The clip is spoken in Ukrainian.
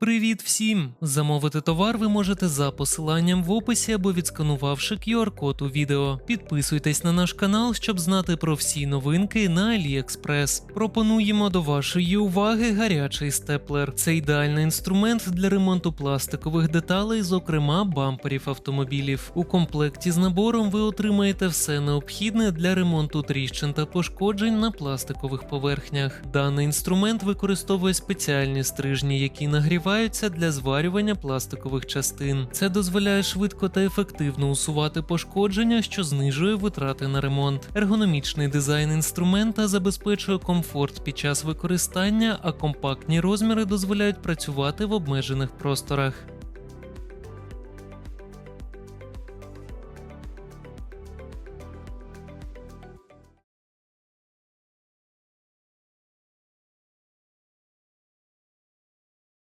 Привіт всім! Замовити товар ви можете за посиланням в описі або відсканувавши QR-код у відео. Підписуйтесь на наш канал, щоб знати про всі новинки на AliExpress. Пропонуємо до вашої уваги гарячий степлер. Це ідеальний інструмент для ремонту пластикових деталей, зокрема бамперів автомобілів. У комплекті з набором ви отримаєте все необхідне для ремонту тріщин та пошкоджень на пластикових поверхнях. Даний інструмент використовує спеціальні стрижні, які нагріваються для зварювання пластикових частин. Це дозволяє швидко та ефективно усувати пошкодження, що знижує витрати на ремонт. Ергономічний дизайн інструмента забезпечує комфорт під час використання, а компактні розміри дозволяють працювати в обмежених просторах.